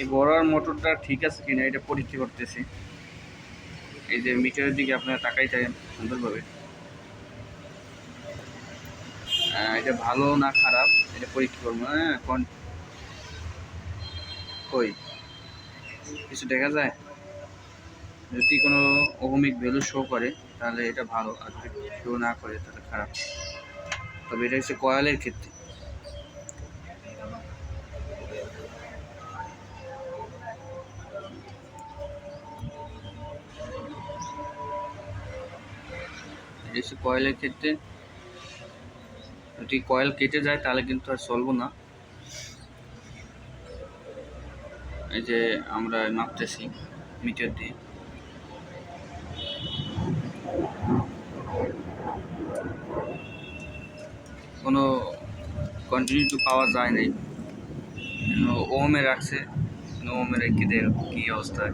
এই বড়ার মোটরটা ঠিক আছে কিনা এটা পরীক্ষা করতেছি। এই যে মিটারের দিকে আপনারা তাকাই থাকেন সুন্দরভাবে। এটা ভালো না খারাপ? এটা পরীক্ষা করব হ্যাঁ কই? কিছু দেখা যায়? যদি কোনো ওহমিক ভ্যালু শো করে, তাহলে এটা ভালো। আর যদি শো না করে, তাহলে খারাপ। তবে এটা হচ্ছে কয়েলের ক্ষেত্রে। হচ্ছে কয়েলের ক্ষেত্রে যদি কয়েল কেটে যায়, তাহলে কিন্তু আর চলবো না। এই যে আমরা মাপতেছি মিটার দিয়ে। কোনো কন্টিনিউ পাওয়া যায় নাই। ওমে রাখছে ওমে রেখে দেয় কী অবস্থা?